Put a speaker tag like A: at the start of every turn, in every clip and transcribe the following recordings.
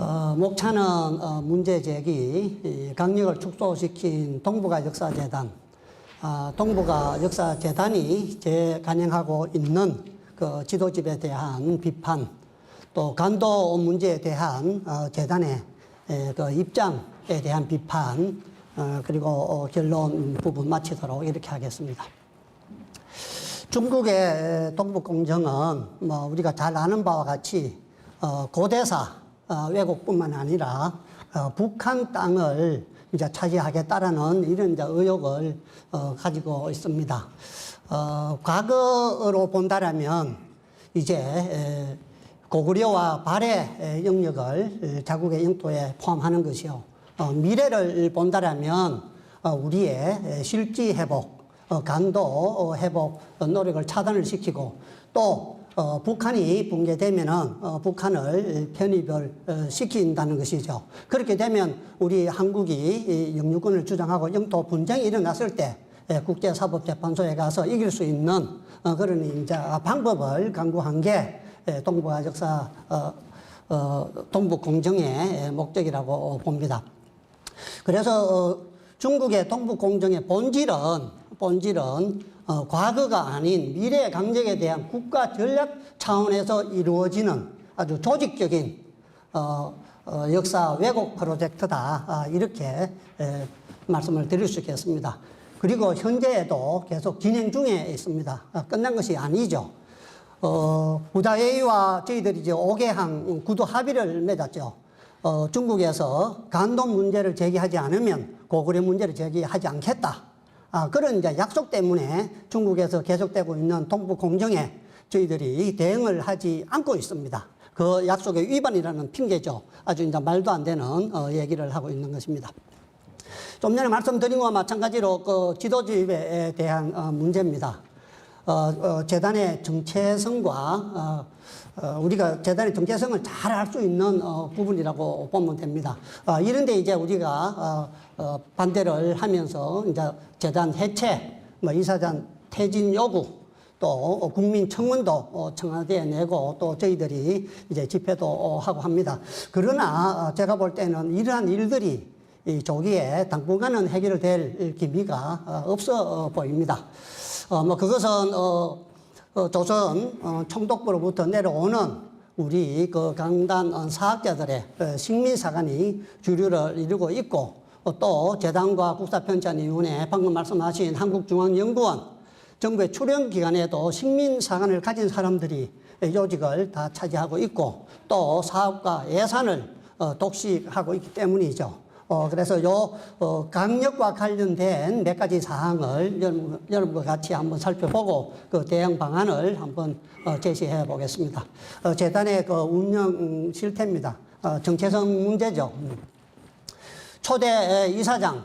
A: 어, 목차는 어, 문제 제기, 이 강력을 축소시킨 동북아 역사재단, 아, 동북아 역사재단이 재간행하고 있는 그 지도집에 대한 비판, 또 간도 문제에 대한 어, 재단의 에, 그 입장에 대한 비판, 어, 그리고 어, 결론 부분 마치도록 이렇게 하겠습니다. 중국의 동북공정은 뭐 우리가 잘 아는 바와 같이 어, 고대사 어, 왜곡뿐만 아니라 어, 북한 땅을 이제 차지하겠다라는 이런 이제 의혹을 어, 가지고 있습니다. 어, 과거로 본다라면 이제 에, 고구려와 발해 에, 영역을 에, 자국의 영토에 포함하는 것이요. 어, 미래를 본다라면 어, 우리의 에, 실지 회복, 어, 어, 회복 어, 노력을 차단을 시키고 또 어, 북한이 붕괴되면은 어, 북한을 편입을 어, 시킨다는 것이죠. 그렇게 되면 우리 한국이 이 영유권을 주장하고 영토 분쟁이 일어났을 때 예, 국제사법재판소에 가서 이길 수 있는 어, 그런 이제 방법을 강구한 게 예, 동북아 역사 어, 어, 동북 공정의 목적이라고 봅니다. 그래서 어, 중국의 동북 공정의 본질은 본질은 어, 과거가 아닌 미래 강적에 대한 국가 전략 차원에서 이루어지는 아주 조직적인 어, 어, 역사 왜곡 프로젝트다 아, 이렇게 에, 말씀을 드릴 수 있겠습니다. 그리고 현재에도 계속 진행 중에 있습니다. 아, 끝난 것이 아니죠. 어, 부다회의와 저희들이 이제 5개항 구도 합의를 맺었죠. 어, 중국에서 간동 문제를 제기하지 않으면 고구려 문제를 제기하지 않겠다. 아, 그런 이제 약속 때문에 중국에서 계속되고 있는 동북 공정에 저희들이 대응을 하지 않고 있습니다. 그 약속의 위반이라는 핑계죠. 아주 이제 말도 안 되는 어, 얘기를 하고 있는 것입니다. 좀 전에 말씀드린 것과 마찬가지로 그 지도집에 대한 어, 문제입니다. 어, 어, 재단의 정체성과 어, 어, 우리가 재단의 정체성을 잘 알 수 있는 어, 부분이라고 보면 됩니다. 어, 이런데 이제 우리가 어, 어, 반대를 하면서 이제 재단 해체, 뭐 이사장 퇴진 요구, 또 국민 청원도 어, 청와대에 내고 또 저희들이 이제 집회도 어, 하고 합니다. 그러나 어, 제가 볼 때는 이러한 일들이 이 조기에 당분간은 해결될 기미가 어, 없어 보입니다. 어, 뭐 그것은 어, 어, 조선 어, 총독부로부터 내려오는 우리 그 강단 어, 사학자들의 어, 식민사관이 주류를 이루고 있고 어, 또 재단과 국사편찬위원회 방금 말씀하신 한국중앙연구원 정부의 출연 기관에도 식민사관을 가진 사람들이 요직을 다 차지하고 있고 또 사업과 예산을 어, 독식하고 있기 때문이죠. 어, 그래서 요, 어, 강력과 관련된 몇 가지 사항을 여러분, 여러분과 같이 한번 살펴보고 그 대응 방안을 한번 어, 제시해 보겠습니다. 어, 재단의 그 운영 실태입니다. 어, 정체성 문제죠. 음. 초대 이사장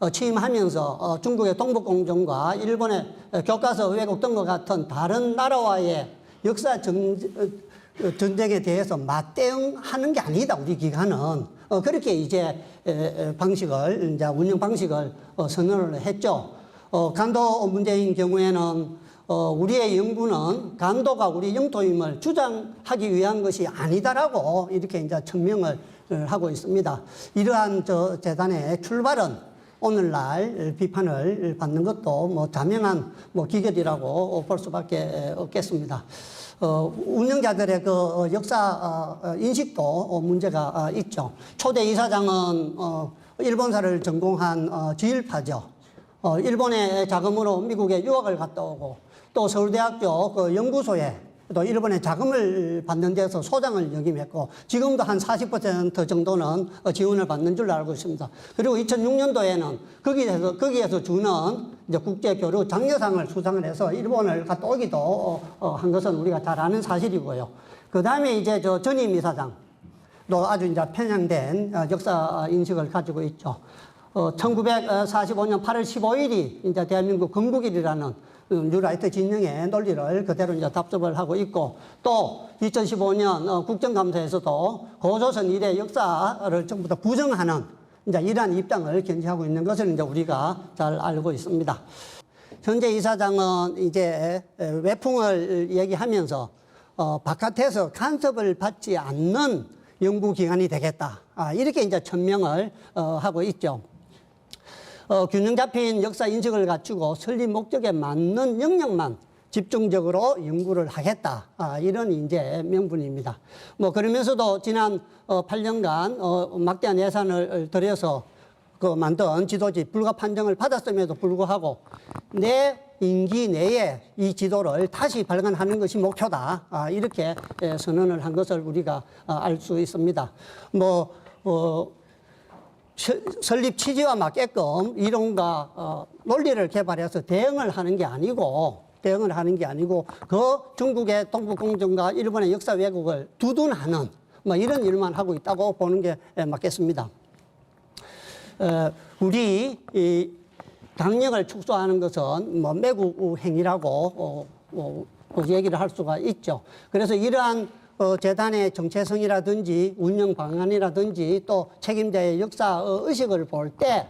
A: 어, 취임하면서 어, 중국의 동북공정과 일본의 어, 교과서 왜곡 등과 같은 다른 나라와의 역사 정, 어, 전쟁에 대해서 맞대응하는 게 아니다 우리 기관은 어, 그렇게 이제 방식을 이제 운영 방식을 어, 선언을 했죠. 어, 간도 문제인 경우에는 어, 우리의 연구는 간도가 우리 영토임을 주장하기 위한 것이 아니다라고 이렇게 이제 증명을 어, 하고 있습니다. 이러한 저 재단의 출발은 오늘날 비판을 받는 것도 뭐 자명한 뭐 기결이라고 볼 수밖에 없겠습니다. 어, 운영자들의 그 어, 역사 어, 어, 인식도 어, 문제가 어, 있죠. 초대 이사장은 어, 일본사를 전공한 어, 지일파죠. 어, 일본의 자금으로 미국에 유학을 갔다 오고 또 서울대학교 그 연구소에 또 일본의 자금을 받는 데서 소장을 역임했고 지금도 한 40% 정도는 어, 지원을 받는 줄로 알고 있습니다. 그리고 2006년도에는 거기에서 거기에서 주는 이제 국제 교류 장려상을 수상을 해서 일본을 갔다 오기도 어, 어, 한 것은 우리가 잘 아는 사실이고요. 그 다음에 이제 저 전임 이사장 또 아주 이제 편향된 어, 역사 인식을 가지고 있죠. 어, 1945년 8월 15일이 이제 대한민국 건국일이라는 음, 뉴라이트 진영의 논리를 그대로 이제 답습을 하고 있고 또 2015년 어, 국정감사에서도 고조선 이래 역사를 전부 다 부정하는 이제 이러한 입장을 견지하고 있는 것을 이제 우리가 잘 알고 있습니다. 현재 이사장은 이제 외풍을 얘기하면서 어, 바깥에서 간섭을 받지 않는 연구 기관이 되겠다. 아, 이렇게 이제 천명을 어, 하고 있죠. 어, 균형 잡힌 역사 인식을 갖추고 설립 목적에 맞는 영역만 집중적으로 연구를 하겠다. 아, 이런 이제 명분입니다. 뭐 그러면서도 지난 어, 8년간 어, 막대한 예산을 들여서 그 만든 지도지 불가 판정을 받았음에도 불구하고 내 임기 내에 이 지도를 다시 발간하는 것이 목표다. 아, 이렇게 예, 선언을 한 것을 우리가 아, 알수 있습니다. 뭐 어, 서- 설립 취지와 맞게끔 이론과 어, 논리를 개발해서 대응을 하는 게 아니고 대응을 하는 게 아니고 그 중국의 동북공정과 일본의 역사 왜곡을 두둔하는 뭐 이런 일만 하고 있다고 보는 게 예, 맞겠습니다. 어, 우리 이 강력을 축소하는 것은 뭐 매국 행위라고 어, 어, 어, 얘기를 할 수가 있죠. 그래서 이러한 어, 재단의 정체성이라든지 운영 방안이라든지 또 책임자의 역사 어, 의식을 볼 때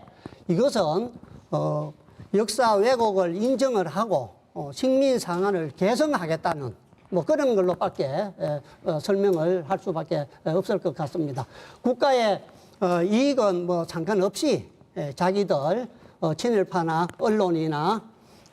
A: 이것은 어, 역사 왜곡을 인정을 하고 어, 식민 상한을 개성하겠다는 뭐 그런 걸로밖에 에, 어, 설명을 할 수밖에 없을 것 같습니다. 국가의 어, 이익은 뭐 상관없이 에, 자기들 어, 친일파나 언론이나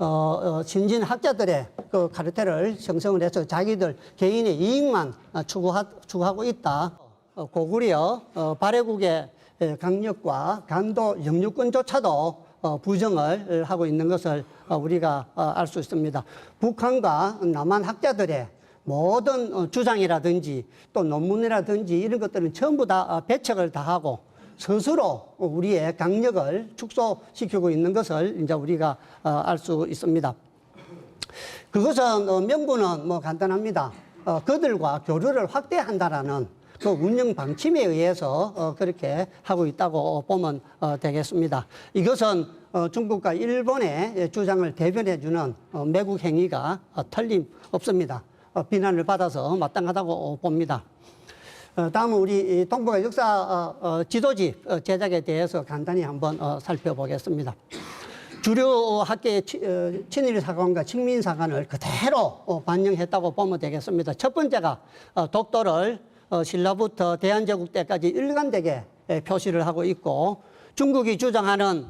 A: 어, 어, 신진 학자들의 그 카르텔을 형성을 해서 자기들 개인의 이익만 어, 추구하, 추구하고 있다. 어, 고구려 어, 발해국의 에, 강력과 간도 영유권조차도 어, 부정을 하고 있는 것을 어, 우리가 알 수 있습니다. 북한과 남한 학자들의 모든 어, 주장이라든지 또 논문이라든지 이런 것들은 전부 다 어, 배척을 다하고 스스로 우리의 강력을 축소시키고 있는 것을 이제 우리가 어, 알수 있습니다. 그것은 어, 명분은 뭐 간단합니다. 어, 그들과 교류를 확대한다라는 그 운영 방침에 의해서 어, 그렇게 하고 있다고 보면 어, 되겠습니다. 이것은 어, 중국과 일본의 주장을 대변해주는 어, 매국 행위가 어, 틀림없습니다. 어, 비난을 받아서 마땅하다고 봅니다. 어, 다음은 우리 이 동북아 역사 어, 어, 지도지 어, 제작에 대해서 간단히 한번 어, 살펴보겠습니다. 주류 학계의 친일 사관과 식민 사관을 그대로 어, 반영했다고 보면 되겠습니다. 첫 번째가 어, 독도를 어, 신라부터 대한제국 때까지 일관되게 에, 표시를 하고 있고 중국이 주장하는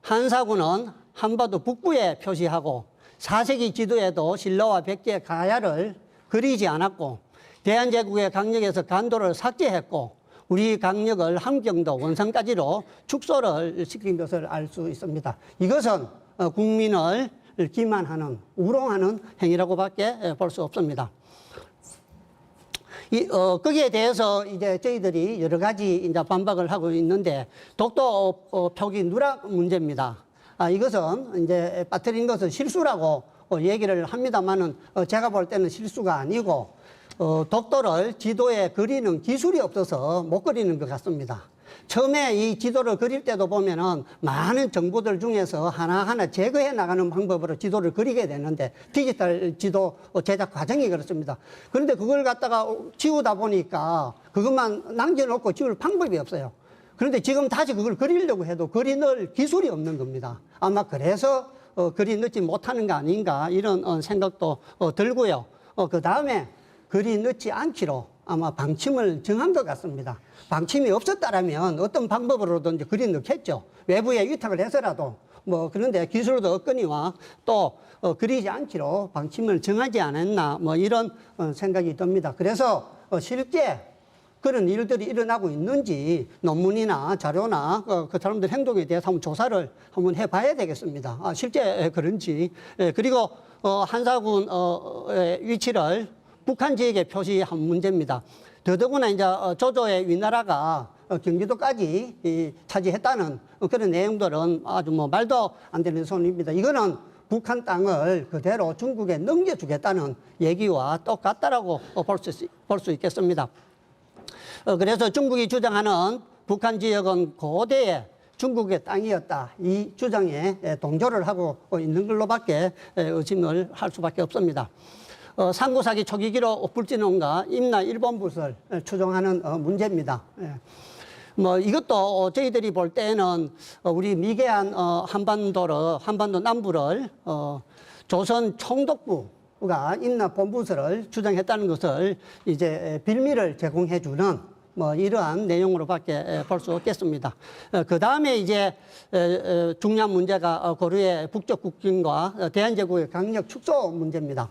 A: 한사군은 한반도 북부에 표시하고 4세기 지도에도 신라와 백제 가야를 그리지 않았고 대한제국의 강력에서 간도를 삭제했고 우리 강력을 함경도 원산까지로 축소를 시킨 것을 알 수 있습니다. 이것은 어, 국민을 기만하는 우롱하는 행위라고밖에 볼 수 없습니다. 이, 어, 거기에 대해서 이제 저희들이 여러 가지 이제 반박을 하고 있는데 독도 어, 표기 누락 문제입니다. 아, 이것은 이제 빠뜨린 것은 실수라고 어, 얘기를 합니다만은 어, 제가 볼 때는 실수가 아니고 어, 독도를 지도에 그리는 기술이 없어서 못 그리는 것 같습니다. 처음에 이 지도를 그릴 때도 보면은 많은 정보들 중에서 하나하나 제거해 나가는 방법으로 지도를 그리게 되는데 디지털 지도 제작 과정이 그렇습니다. 그런데 그걸 갖다가 지우다 보니까 그것만 남겨놓고 지울 방법이 없어요. 그런데 지금 다시 그걸 그리려고 해도 그리 넣을 기술이 없는 겁니다. 아마 그래서 어, 그리 넣지 못하는 거 아닌가 이런 어, 생각도 어, 들고요. 어, 그 다음에 그리 넣지 않기로 아마 방침을 정한 것 같습니다. 방침이 없었다라면 어떤 방법으로든지 그리 넣겠죠. 외부에 위탁을 해서라도 뭐 그런데 기술도 없거니와 또 어, 그리지 않기로 방침을 정하지 않았나 뭐 이런 어, 생각이 듭니다. 그래서 어, 실제 그런 일들이 일어나고 있는지 논문이나 자료나 어, 그 사람들 행동에 대해서 한번 조사를 한번 해봐야 되겠습니다. 아, 실제 그런지 예, 그리고 어, 한사군의 위치를 북한 지역에 표시한 문제입니다. 더더구나 이제 어, 조조의 위나라가 어, 경기도까지 이, 차지했다는 어, 그런 내용들은 아주 뭐 말도 안 되는 소리입니다. 이거는 북한 땅을 그대로 중국에 넘겨주겠다는 얘기와 똑같다라고 볼수 볼 수 있겠습니다. 어, 그래서 중국이 주장하는 북한 지역은 고대의 중국의 땅이었다. 이 주장에 에, 동조를 하고 있는 걸로밖에 에, 의심을 할 수밖에 없습니다. 어, 상고사기 초기기로 불진원과 임나 일본 붓을 에, 추종하는 어, 문제입니다. 예. 뭐 이것도 어, 저희들이 볼 때는 어, 우리 미개한 어, 한반도를 한반도 남부를 어, 조선 총독부가 임나 본부서를 주장했다는 것을 이제 빌미를 제공해 주는 뭐 이러한 내용으로밖에 볼 수 없겠습니다. 그 다음에 이제 중요한 문제가 어, 고려의 북쪽 국경과 어, 대한제국의 강력 축소 문제입니다.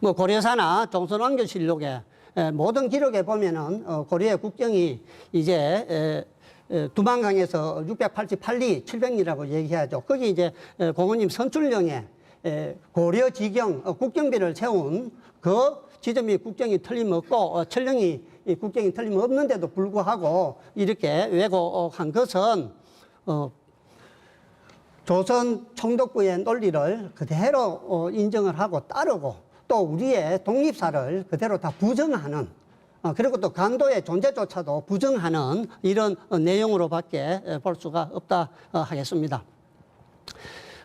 A: 뭐 고려사나 조선왕조실록에 에, 모든 기록에 보면은 어, 고려의 국경이 이제 두만강에서 688리, 700리라고 얘기하죠. 거기 이제 에, 공원님 선출령에 에, 고려 지경 어, 국경비를 세운 그 지점이 국경이 틀림없고 어, 철령이 이 국경이 틀림없는데도 불구하고 이렇게 왜곡한 것은 어, 조선 총독부의 논리를 그대로 어, 인정을 하고 따르고 또 우리의 독립사를 그대로 다 부정하는 어, 그리고 또 간도의 존재조차도 부정하는 이런 어, 내용으로밖에 에, 볼 수가 없다 어, 하겠습니다.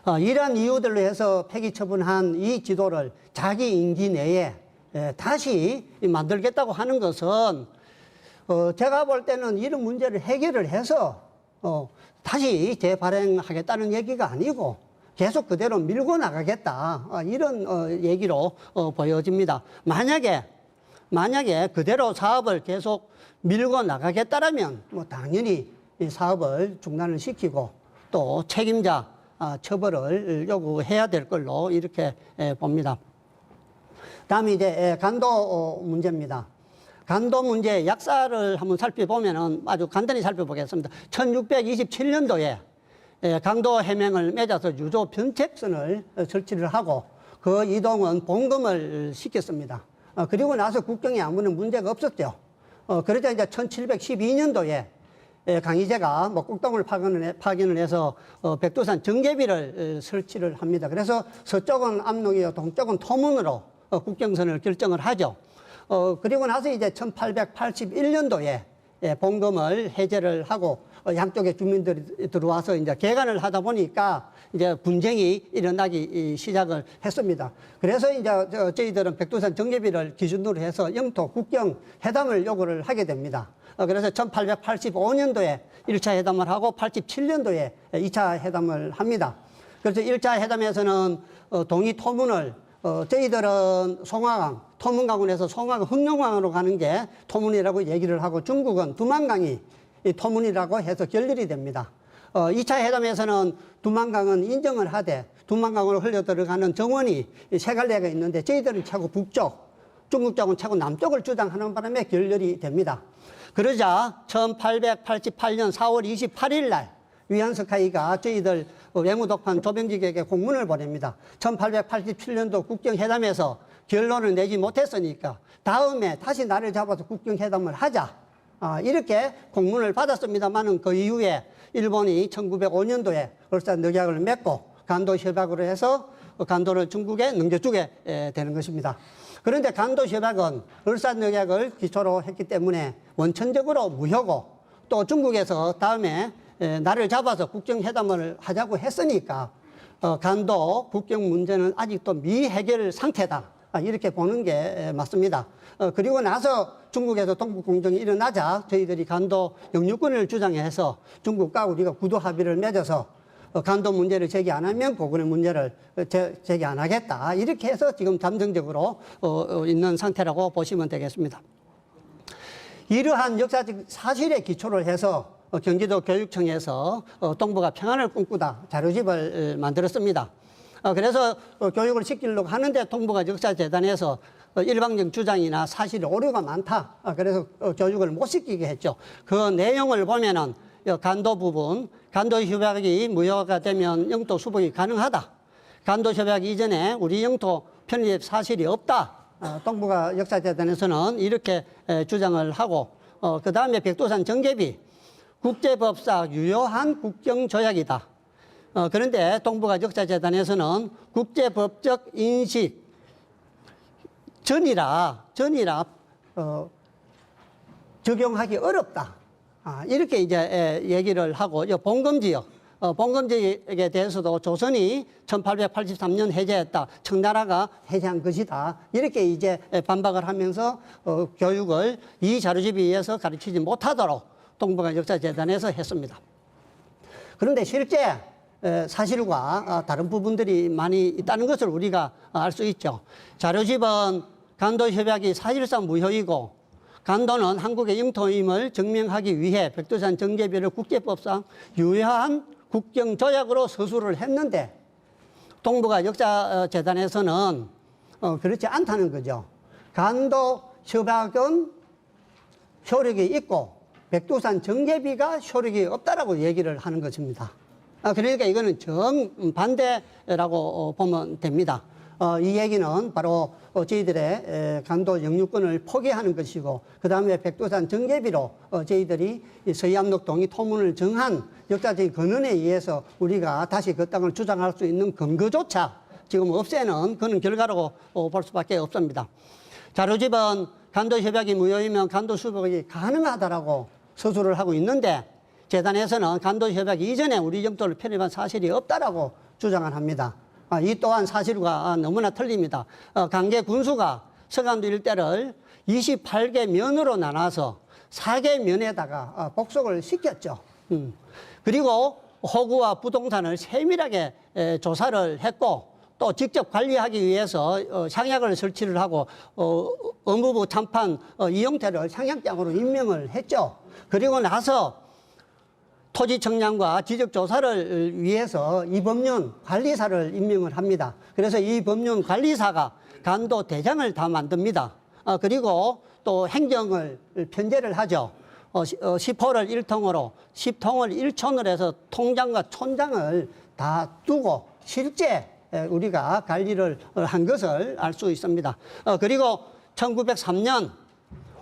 A: 어, 이러한 이유들로 해서 폐기 처분한 이 지도를 자기 임기 내에 에, 다시 만들겠다고 하는 것은 어, 제가 볼 때는 이런 문제를 해결을 해서 어, 다시 재발행하겠다는 얘기가 아니고 계속 그대로 밀고 나가겠다 어, 이런 어, 얘기로 어, 보여집니다. 만약에 만약에 그대로 사업을 계속 밀고 나가겠다라면 뭐 당연히 이 사업을 중단을 시키고 또 책임자 아, 처벌을 요구해야 될 걸로 이렇게 에, 봅니다. 다음에 이제 에, 간도 어, 문제입니다. 간도 문제 약사를 한번 살펴보면은 아주 간단히 살펴보겠습니다. 1627년도에 강도 해명을 맺어서 유조 변책선을 어, 설치를 하고 그 이동은 봉금을 시켰습니다. 어, 그리고 나서 국경에 아무런 문제가 없었죠. 어, 그러자 이제 1712년도에 강희제가 뭐 꼭동을 파견을, 해서 어, 백두산 정계비를 어, 설치를 합니다. 그래서 서쪽은 압록이요, 동쪽은 토문으로 어, 국경선을 결정을 하죠. 어, 그리고 나서 이제 1881년도에 예, 봉금을 해제를 하고 어, 양쪽의 주민들이 들어와서 이제 개간을 하다 보니까 이제 분쟁이 일어나기 이, 시작을 했습니다. 그래서 이제 저, 저희들은 백두산 정계비를 기준으로 해서 영토 국경 회담을 요구를 하게 됩니다. 어, 그래서 1885년도에 1차 회담을 하고 87년도에 2차 회담을 합니다. 그래서 1차 회담에서는 어, 동이 토문을 어, 저희들은 송화강, 토문강원에서 송화강 흑룡강으로 가는 게 토문이라고 얘기를 하고 중국은 두만강이 이 토문이라고 해서 결렬이 됩니다. 어, 2차 회담에서는 두만강은 인정을 하되 두만강으로 흘려 들어가는 정원이 이세 갈래가 있는데 저희들은 최고 북쪽, 중국 쪽은 최고 남쪽을 주장하는 바람에 결렬이 됩니다. 그러자 1888년 4월 28일 날 위안스카이가 저희들 외무독판 조병직에게 공문을 보냅니다. 1887년도 국경회담에서 결론을 내지 못했으니까 다음에 다시 나를 잡아서 국경회담을 하자. 아, 이렇게 공문을 받았습니다만은 그 이후에 일본이 1905년도에 울산 늑약을 맺고 간도 협약으로 해서 간도를 중국에 넘겨주게 에, 되는 것입니다. 그런데 간도 협약은 울산 늑약을 기초로 했기 때문에 원천적으로 무효고 또 중국에서 다음에 에, 나를 잡아서 국경회담을 하자고 했으니까 어, 간도 국경 문제는 아직도 미해결 상태다. 아, 이렇게 보는 게 에, 맞습니다. 어, 그리고 나서 중국에서 동북 공정이 일어나자 저희들이 간도 영유권을 주장해서 중국과 우리가 구도 합의를 맺어서 어, 간도 문제를 제기 안 하면 고군의 문제를 어, 제, 제기 안 하겠다. 이렇게 해서 지금 잠정적으로 있는 상태라고 보시면 되겠습니다. 이러한 역사적 사실에 기초를 해서 어, 경기도 교육청에서 어, 동북아 평안을 꿈꾸다 자료집을 어, 만들었습니다. 어, 그래서 어, 교육을 시키려고 하는데 동북아 역사재단에서 어, 일방적 주장이나 사실 오류가 많다. 아, 그래서 어, 교육을 못 시키게 했죠. 그 내용을 보면은 이 간도 부분, 간도 협약이 무효가 되면 영토 수복이 가능하다. 간도 협약 이전에 우리 영토 편입 사실이 없다. 어, 동북아 역사재단에서는 이렇게 에, 주장을 하고 어, 그 다음에 백두산 정계비 국제법상 유효한 국경조약이다. 어, 그런데 동북아 역사재단에서는 국제법적 인식 전이라 전이라 어, 적용하기 어렵다. 아, 이렇게 이제 에, 얘기를 하고 이 봉금지역 어, 봉금지역에 대해서도 조선이 1883년 해제했다. 청나라가 해제한 것이다. 이렇게 이제 에, 반박을 하면서 어, 교육을 이 자료집에 의해서 가르치지 못하도록 동북아 역사재단에서 했습니다. 그런데 실제 에, 사실과 아, 다른 부분들이 많이 있다는 것을 우리가 알 수 있죠. 자료집은 간도 협약이 사실상 무효이고 간도는 한국의 영토임을 증명하기 위해 백두산 정제비를 국제법상 유효한 국경 조약으로 서술을 했는데 동북아 역사재단에서는 어, 그렇지 않다는 거죠. 간도 협약은 효력이 있고 백두산 정제비가 효력이 없다라고 얘기를 하는 것입니다. 아, 그러니까 이거는 정반대라고 어, 보면 됩니다. 어, 이 얘기는 바로 어, 저희들의 에, 간도 영유권을 포기하는 것이고 그 다음에 백두산 정제비로 어, 저희들이 이 서해암록 동이 토문을 정한 역사적인 근원에 의해서 우리가 다시 그 땅을 주장할 수 있는 근거조차 지금 없애는 그런 결과라고 어, 볼 수밖에 없습니다. 자료집은 간도 협약이 무효이면 간도 수복이 가능하다라고 서술을 하고 있는데 재단에서는 간도 협약 이전에 우리 영토를 편입한 사실이 없다라고 주장을 합니다. 아, 이 또한 사실과 너무나 틀립니다. 어, 강계 군수가 서간도 일대를 28개 면으로 나눠서 4개 면에다가 어, 복속을 시켰죠. 음. 그리고 호구와 부동산을 세밀하게 에, 조사를 했고 또 직접 관리하기 위해서 어, 상약을 설치를 하고 어, 업무부 참판 어, 이용태를 상약장으로 임명을 했죠. 그리고 나서 토지 청량과 지적 조사를 위해서 이 법률 관리사를 임명을 합니다. 그래서 이 법률 관리사가 간도 대장을 다 만듭니다. 어, 그리고 또 행정을 편제를 하죠. 어, 시- 어, 10호를 1통으로 10통을 1촌으로 해서 통장과 촌장을 다 두고 실제 에, 우리가 관리를 어, 한 것을 알 수 있습니다. 어, 그리고 1903년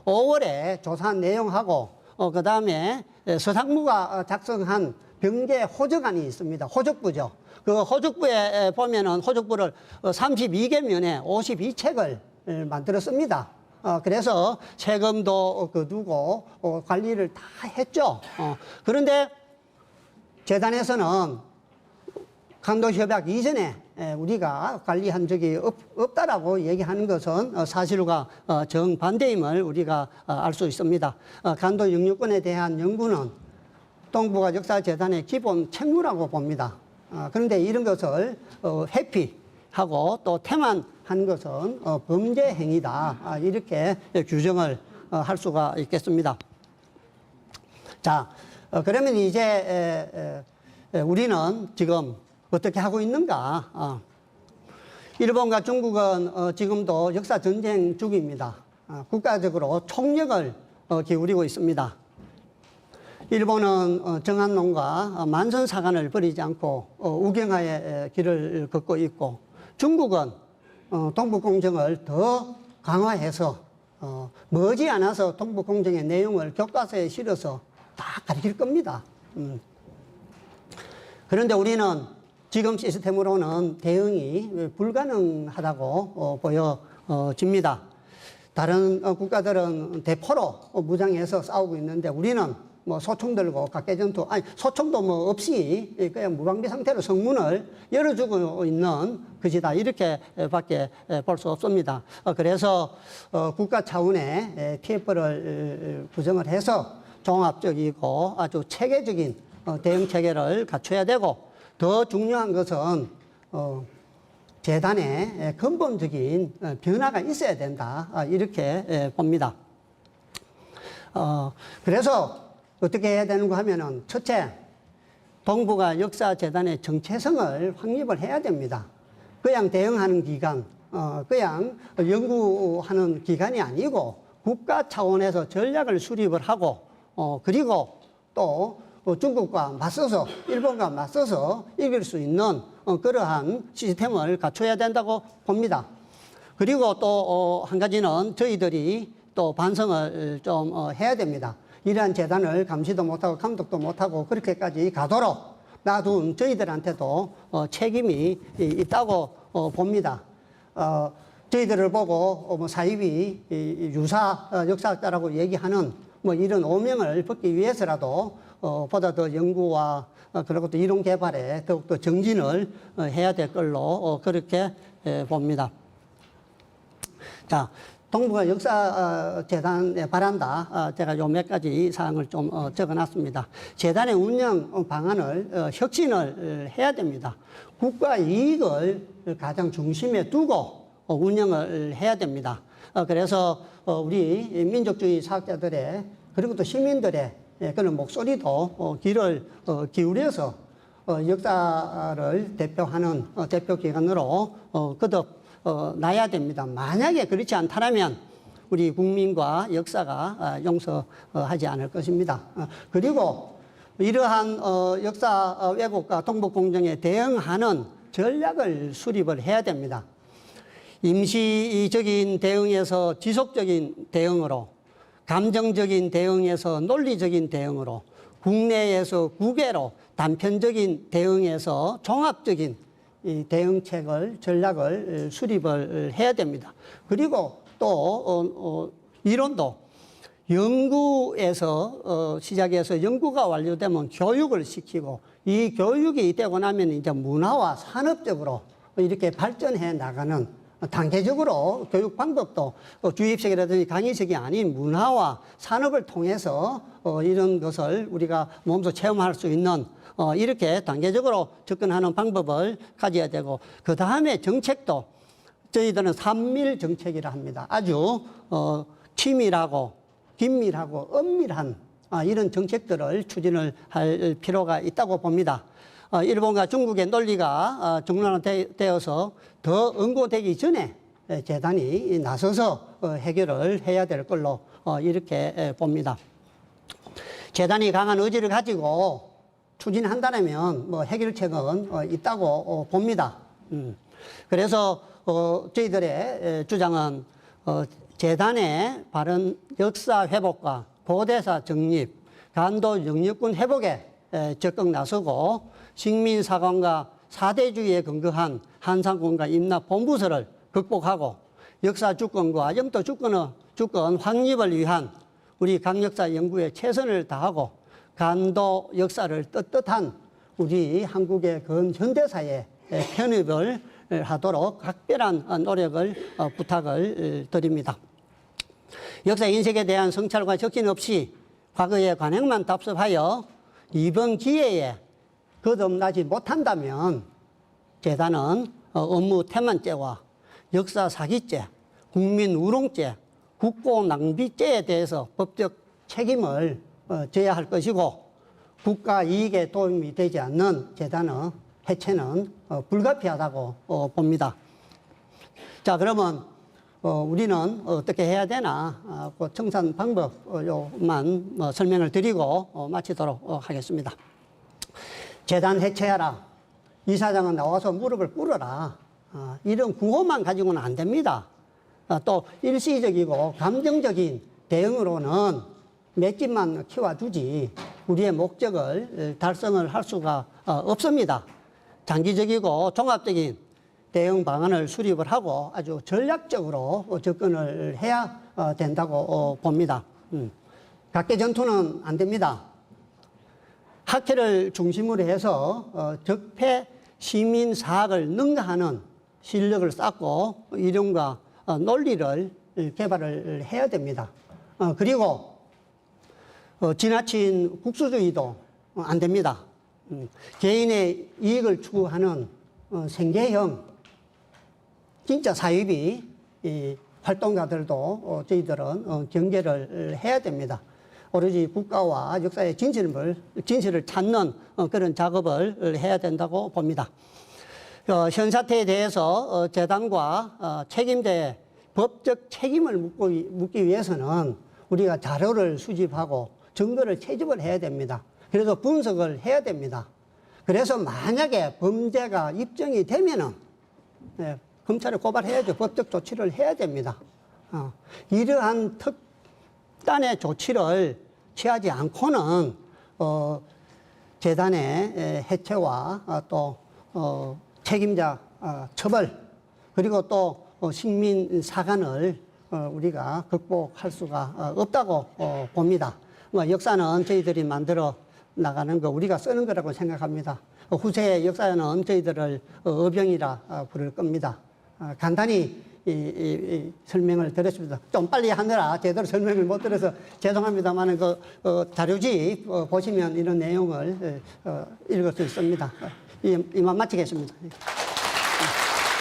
A: 5월에 조사한 내용하고 어, 그 다음에 서상무가 어, 작성한 병제 호적안이 있습니다. 호적부죠. 그 호적부에 에, 보면은 호적부를 32개 면에 52책을 만들었습니다. 어, 그래서 세금도 거두고 어, 관리를 다 했죠. 어, 그런데 재단에서는 강도 협약 이전에 에, 우리가 관리한 적이 없, 없다라고 얘기하는 것은 어, 사실과 어, 정반대임을 우리가 어, 알수 있습니다. 어, 간도 영유권에 대한 연구는 동북아 역사재단의 기본 책무라고 봅니다. 어, 그런데 이런 것을 어, 회피하고 또 태만한 것은 어, 범죄 행위다. 아, 이렇게 규정을 어, 할 수가 있겠습니다. 자, 어, 그러면 이제 우리는 지금 어떻게 하고 있는가? 어. 일본과 중국은 어, 지금도 역사 전쟁 중입니다. 어, 국가적으로 총력을 어, 기울이고 있습니다. 일본은 어, 정한론과 어, 만선사관을 버리지 않고 어, 우경화의 에, 길을 걷고 있고 중국은 어, 동북공정을 더 강화해서 어, 머지않아서 동북공정의 내용을 교과서에 실어서 다 가르칠 겁니다. 음. 그런데 우리는 지금 시스템으로는 대응이 불가능하다고 어, 보여집니다. 다른 어, 국가들은 대포로 어, 무장해서 싸우고 있는데 우리는 뭐 소총 들고 각개전투 아니 소총도 뭐 없이 그냥 무방비 상태로 성문을 열어주고 있는 것이다 이렇게 밖에 볼 수 없습니다. 어, 그래서 어, 국가 차원의 TF를 구성을 해서 종합적이고 아주 체계적인 어, 대응 체계를 갖춰야 되고 더 중요한 것은 어, 재단의 근본적인 어, 변화가 있어야 된다 아, 이렇게 에, 봅니다. 어, 그래서 어떻게 해야 되는가 하면은 첫째 동북아 역사재단의 정체성을 확립을 해야 됩니다. 그냥 대응하는 기관, 어, 그냥 연구하는 기관이 아니고 국가 차원에서 전략을 수립을 하고 어, 그리고 또 어, 중국과 맞서서 일본과 맞서서 이길 수 있는 어, 그러한 시스템을 갖춰야 된다고 봅니다. 그리고 또 한 가지는 저희들이 또 반성을 좀 어, 해야 됩니다. 이러한 재단을 감시도 못하고 감독도 못하고 그렇게까지 가도록 놔둔 저희들한테도 어, 책임이 이- 있다고 어, 봅니다. 어, 저희들을 보고 어, 뭐 사이비 이- 이 유사 어, 역사학자라고 얘기하는 뭐 이런 오명을 벗기 위해서라도 어, 보다 더 연구와 어, 그리고 또 이론 개발에 더욱더 정진을 어, 해야 될 걸로 어, 그렇게 에, 봅니다. 자, 동북아 역사재단에 바란다. 어, 제가 요 몇 가지 사항을 좀 어, 적어놨습니다. 재단의 운영 어, 방안을 어, 혁신을 어, 해야 됩니다. 국가 이익을 가장 중심에 두고 어, 운영을 해야 됩니다. 어, 그래서 어, 우리 민족주의 사학자들의 그리고 또 시민들의 예, 그런 목소리도 어, 귀를 어, 기울여서 어, 역사를 대표하는 어, 대표 기관으로 어, 거듭 어, 나야 됩니다. 만약에 그렇지 않다면 우리 국민과 역사가 아, 용서하지 않을 것입니다. 어, 그리고 이러한 어, 역사 어, 왜곡과 동북 공정에 대응하는 전략을 수립을 해야 됩니다. 임시적인 대응에서 지속적인 대응으로 감정적인 대응에서 논리적인 대응으로 국내에서 국외로 단편적인 대응에서 종합적인 이 대응책을 전략을 수립을 해야 됩니다. 그리고 또 어, 어, 이론도 연구에서 어, 시작해서 연구가 완료되면 교육을 시키고 이 교육이 되고 나면 이제 문화와 산업적으로 이렇게 발전해 나가는 단계적으로 교육 방법도 어, 주입식이라든지 강의식이 아닌 문화와 산업을 통해서 어, 이런 것을 우리가 몸소 체험할 수 있는 어, 이렇게 단계적으로 접근하는 방법을 가져야 되고 그 다음에 정책도 저희들은 산밀 정책이라 합니다. 아주 어, 치밀하고 긴밀하고 엄밀한 아, 이런 정책들을 추진을 할 필요가 있다고 봅니다. 어, 일본과 중국의 논리가 어, 정론화되어서 더 응고되기 전에 에, 재단이 나서서 어, 해결을 해야 될 걸로 어, 이렇게 에, 봅니다. 재단이 강한 의지를 가지고 추진한다면 뭐 해결책은 어, 있다고 어, 봅니다. 음. 그래서 어, 저희들의 에, 주장은 어, 재단의 바른 역사 회복과 고대사 정립, 간도 영유권 회복에 에, 적극 나서고 식민사관과 사대주의에 근거한 한상군과 임납 본부서를 극복하고 역사 주권과 영토 주권의 주권 확립을 위한 우리 강역사 연구에 최선을 다하고 간도 역사를 떳떳한 우리 한국의 근현대사에 편입을 하도록 각별한 노력을 어, 부탁을 드립니다. 역사 인식에 대한 성찰과 적신 없이 과거의 관행만 답습하여 이번 기회에 거듭나지 못한다면 재단은 어, 업무 태만죄와 역사 사기죄, 국민 우롱죄, 국고 낭비죄에 대해서 법적 책임을 어, 져야 할 것이고 국가 이익에 도움이 되지 않는 재단의 해체는 어, 불가피하다고 어, 봅니다. 자 그러면 어, 우리는 어떻게 해야 되나 아, 그 청산 방법만 어, 설명을 드리고 어, 마치도록 어, 하겠습니다. 재단 해체하라. 이사장은 나와서 무릎을 꿇어라. 아, 이런 구호만 가지고는 안 됩니다. 아, 또 일시적이고 감정적인 대응으로는 몇 집만 키워주지 우리의 목적을 달성을 할 수가 어, 없습니다. 장기적이고 종합적인 대응 방안을 수립을 하고 아주 전략적으로 접근을 해야 어, 된다고 어, 봅니다. 음. 각계 전투는 안 됩니다. 학회를 중심으로 해서 어, 적폐 시민 사학을 능가하는 실력을 쌓고 이론과 어, 논리를 개발을 해야 됩니다. 어, 그리고 어, 지나친 국수주의도 어, 안 됩니다. 음, 개인의 이익을 추구하는 어, 생계형 진짜 사이비 이 활동가들도 어, 저희들은 어, 경계를 해야 됩니다. 오로지 국가와 역사의 진실을 진실을 찾는 어, 그런 작업을 해야 된다고 봅니다. 어, 현 사태에 대해서 어, 재단과 어, 책임자의 법적 책임을 묻기 위해서는 우리가 자료를 수집하고 증거를 채집을 해야 됩니다. 그래서 분석을 해야 됩니다. 그래서 만약에 범죄가 입증이 되면은 네, 검찰에 고발해야죠. 법적 조치를 해야 됩니다. 어, 이러한 특 단의 조치를 취하지 않고는 어, 재단의 에, 해체와 어, 또 어, 책임자 어, 처벌 그리고 또 어, 식민 사관을 어, 우리가 극복할 수가 어, 없다고 어, 봅니다. 뭐 역사는 저희들이 만들어 나가는 거 우리가 쓰는 거라고 생각합니다. 어, 후세의 역사는 저희들을 어, 어병이라 어, 부를 겁니다. 어, 간단히 이, 이, 이 설명을 드렸습니다. 좀 빨리 하느라 제대로 설명을 못 드려서 죄송합니다만 그 어, 자료집 어, 보시면 이런 내용을 어, 읽을 수 있습니다. 어, 이- 이만 마치겠습니다.